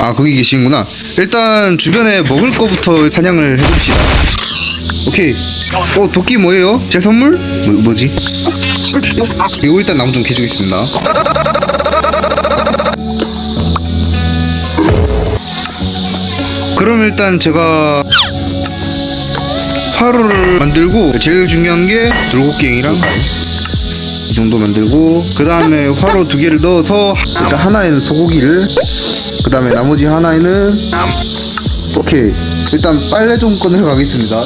아 거기 계시는구나 일단 주변에 먹을 거부터 사냥을 해봅시다 오케이 어 도끼 뭐예요? 제 선물? 뭐, 뭐지? 이거 일단 나무 좀 캐주겠습니다 그럼 일단 제가 화로를 만들고 제일 중요한 게 돌고갱이랑 이 정도 만들고 그 다음에 화로 두 개를 넣어서 일단 하나에는 소고기를 그 다음에 나머지 하나에는 오케이 일단 빨래 좀 꺼내러 가겠습니다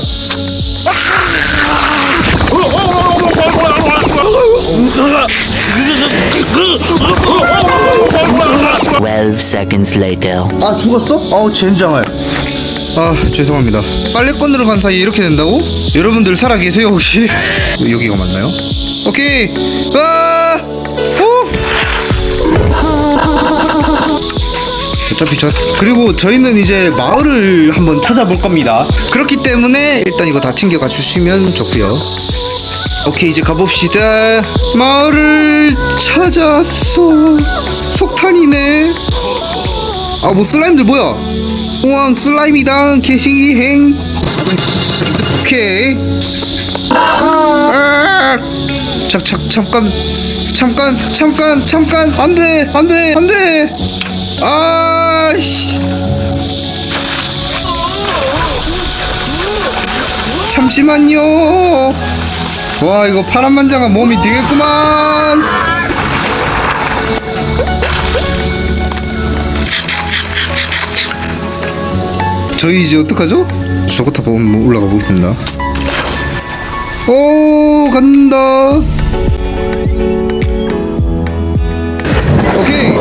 12 seconds later. 아 죽었어? 아우 젠장할 아 죄송합니다 빨래 꺼내러 간 사이에 이렇게 된다고? 여러분들 살아계세요 혹시? 여기가 맞나요? 오케이 아! 오! 어차피 저 그리고 저희는 이제 마을을 한번 찾아볼 겁니다. 그렇기 때문에 일단 이거 다 챙겨가 주시면 좋고요. 오케이 이제 가봅시다. 마을을 찾았어 석탄이네. 아 뭐 슬라임들 뭐야? 우왕 슬라임이다. 개신기행. 오케이. 아, 잠, 잠, 잠깐 잠깐 잠깐 잠깐. 안돼 안돼 안돼. 아 잠시만요. 와 이거 파란 만장한 몸이 되겠구만. 저희 이제 어떡하죠? 저거 타고 한번 올라가 보겠습니다. 오 간다. 오케이.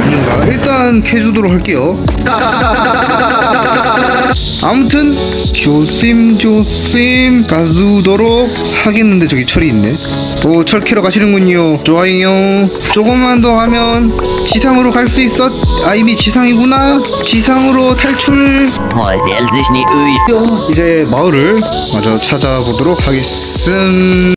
아닌가? 일단 캐주도록 할게요. 아무튼 조심 조심. 가주도록 하겠는데 저기 철이 있네. 오 철 캐러 가시는군요. 좋아요. 조금만 더 하면 지상으로 갈 수 있어. 아 이미 지상이구나. 지상으로 탈출. 이제 마을을 마저 찾아보도록 하겠습니다